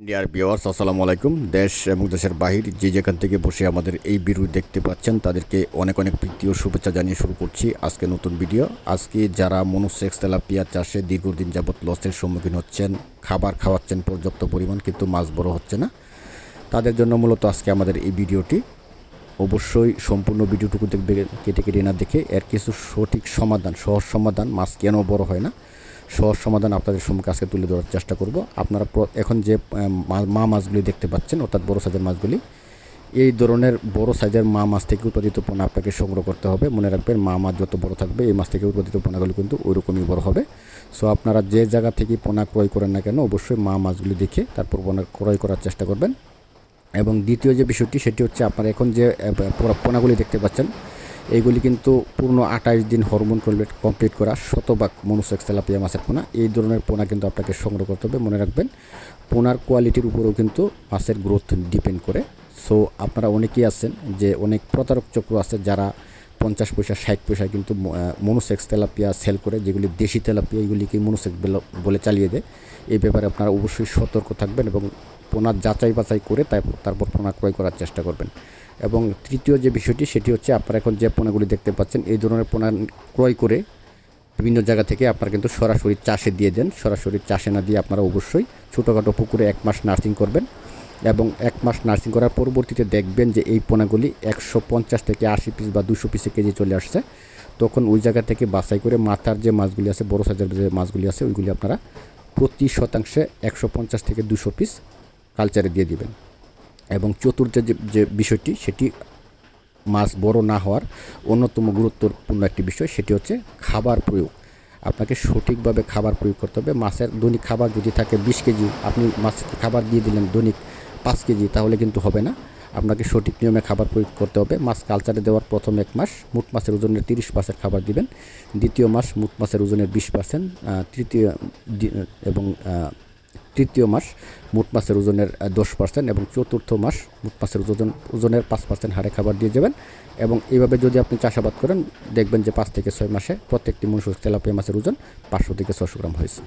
Deer viewers আসসালামু আলাইকুম দেশ এবং দেশের বাহির যে যেখান থেকে বসে আমাদের এই ভিডিও দেখতে পাচ্ছেন, তাদেরকে অনেক অনেক প্রীতি ও শুভেচ্ছা জানিয়ে শুরু করছি আজকে নতুন ভিডিও আজকে যারা মনোসেক্স তেলাপিয়া চাষে দীর্ঘদিন যাবৎ লসের সম্মুখীন হচ্ছেন, খাবার খাওয়াচ্ছেন, পর্যাপ্ত পরিমাণ কিন্তু মাছ বড় হচ্ছে না, তাদের জন্য মূলত আজকে আমাদের এই ভিডিওটি অবশ্যই সম্পূর্ণ ভিডিওটুকু দেখবে কেটে কেটে না দেখে এর কিছু সঠিক সমাধান, সহজ সমাধান, মাছ কেন বড় হয় না সহজ সমাধান আপনাদের সম্মুখে আজকে তুলে ধরার চেষ্টা করব। আপনারা এখন যে মা- মাছগুলি দেখতে পাচ্ছেন, অর্থাৎ বড় সাইজের মাছগুলি, এই ধরনের বড় সাইজের মা মাছ থেকে উৎপাদিত পোনা আপনাকে সংগ্রহ করতে হবে। মনে রাখবেন, মা মাছ যত বড় থাকবে, এই মাছ থেকে উৎপাদিত পোনাগুলি কিন্তু ওইরকমই বড় হবে। সো আপনারা যে জায়গা থেকে পোনা ক্রয় করেন না কেন, অবশ্যই মা মাছগুলি দেখে তারপর পোনা ক্রয় করার চেষ্টা করবেন। এবং দ্বিতীয় যে বিষয়টি, সেটি হচ্ছে আপনারা এখন যে পোনাগুলি দেখতে পাচ্ছেন এইগুলি কিন্তু পূর্ণ আঠাশ দিন হরমোন কমপ্লিট কমপ্লিট করা শতভাগ মনুসেক্স তেলাপিয়া মাছের পোনা। এই ধরনের পোনা কিন্তু আপনাকে সংগ্রহ করতে হবে, মনে রাখবেন। পোনার কোয়ালিটির উপরেও কিন্তু মাছের গ্রোথ ডিপেন্ড করে। সো আপনারা অনেকেই আছেন যে অনেক প্রতারক চক্র আছে যারা পঞ্চাশ পয়সা, ষাট পয়সা কিন্তু মনোসেক্স তেলাপিয়া সেল করে, যেগুলি দেশি তেলাপিয়া, এগুলিকে মনোসেক্স বলে চালিয়ে দেয়। এই ব্যাপারে আপনারা অবশ্যই সতর্ক থাকবেন এবং পোনার যাচাই বাছাই করে তারপর তারপর পোনা ক্রয় করার চেষ্টা করবেন। এবং তৃতীয় যে বিষয়টি, সেটি হচ্ছে আপনারা এখন যে পোনাগুলি দেখতে পাচ্ছেন, এই ধরনের পোনা ক্রয় করে বিভিন্ন জায়গা থেকে আপনারা কিন্তু সরাসরি চাষে দিয়ে দেন। সরাসরি চাষে না দিয়ে আপনারা অবশ্যই ছোটোখাটো পুকুরে এক মাস নার্সিং করবেন এবং এক মাস নার্সিং করার পরবর্তীতে দেখবেন যে এই পোনাগুলি একশো পঞ্চাশ থেকে আশি পিস বা দুশো পিসে কেজি চলে আসছে। তখন ওই জায়গা থেকে বাছাই করে মাথার যে মাছগুলি আছে, বড় সাইজের যে মাছগুলি আছে, ওইগুলি আপনারা প্রতি শতাংশে একশো পঞ্চাশ থেকে দুশো পিস কালচারে দিয়ে দিবেন। এবং চতুর্থ যে বিষয়টি, সেটি মাছ বড় না হওয়ার অন্যতম গুরুত্বপূর্ণ একটি বিষয়, সেটি হচ্ছে খাবার প্রয়োগ। আপনাকে সঠিকভাবে খাবার প্রয়োগ করতে হবে। মাছের দৈনিক খাবার যদি থাকে বিশ কেজি, আপনি মাছকে খাবার দিয়ে দিলেন দৈনিক পাঁচ কেজি, তাহলে কিন্তু হবে না। আপনাকে সঠিক নিয়মে খাবার প্রয়োগ করতে হবে। মাছ কালচারে দেওয়ার প্রথম এক মাস, মুট মাছের ওজনের তিরিশ পার্সেন্ট খাবার দিবেন। দ্বিতীয় মাস, মুট মাছের ওজনের বিশ পার্সেন্ট তৃতীয় এবং তৃতীয় মাস, মোট মাছের ওজনের দশ পার্সেন্ট এবং চতুর্থ মাস, মোট মাছের ওজন, ওজনের পাঁচ পার্সেন্ট হারে খাবার দিয়ে যাবেন। এবং এইভাবে যদি আপনি চাষাবাদ করেন, দেখবেন যে পাঁচ থেকে ছয় মাসে প্রত্যেকটি মনুষ্য তেলাপিয়া মাছের ওজন পাঁচশো থেকে ছশো গ্রাম হয়েছে।